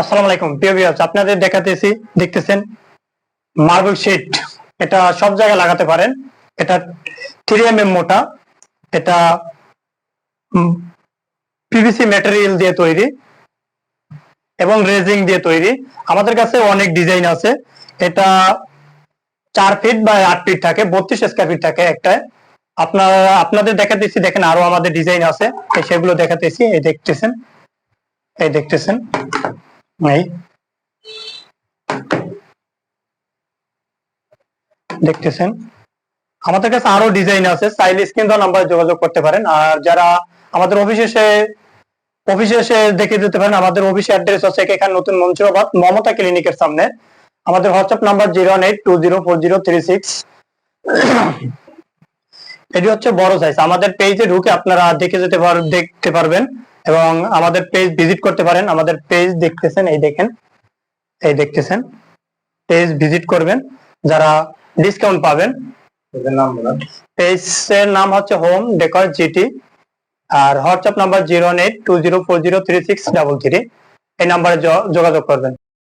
আসসালামু আলাইকুম। প্রিয় ভিউয়ার্স আপনাদের দেখাতেছি দেখতেছেন মার্বেল শিট এটা সব জায়গায় লাগাতে পারেন। এটা থ্রি এম এম মোটা। এটা পিভিসি ম্যাটেরিয়াল দিয়ে তৈরি এবং রেজিং দিয়ে তৈরি। আমাদের কাছে অনেক ডিজাইন আছে। এটা চার ফিট বা আট ফিট থাকে, বত্রিশ স্কোয়ার ফিট থাকে একটা। আপনারা, আপনাদের দেখাতেছি দেখেন আরও আমাদের ডিজাইন আছে। সেগুলো দেখাতেছি এই দেখতেছেন। এই দেখতেছেন। দেখতেছেন আমাদের কাছে আরও ডিজাইন আছে। চাইলে স্ক্রিন দেওয়া নাম্বারে যোগাযোগ করতে পারেন। আর যারা আমাদের অফিসে এসে অফিসে এসে দেখে দিতে পারেন, আমাদের অফিস অ্যাড্রেস হচ্ছে এখানে নতুন মঞ্চবাদ মমতা ক্লিনিকের সামনে। আমাদের WhatsApp number zero eight two zero four zero three six এটি হচ্ছে বড় সাইজ আমাদের পেজে ঢুকে আপনারা দেখে যেতে দেখতে পারবেন। এবং আমাদের পেজ ভিজিট করতে পারেন। আমাদের পেজ দেখতেছেন এই দেখেন এই দেখতেছেন। পেজ ভিজিট করবেন যারা ডিসকাউন্ট পাবেন। পেজের নাম হচ্ছে হোম ডেকর জিটি আর WhatsApp number zero eight two zero four zero three six double three এই নাম্বারে যোগাযোগ করবেন।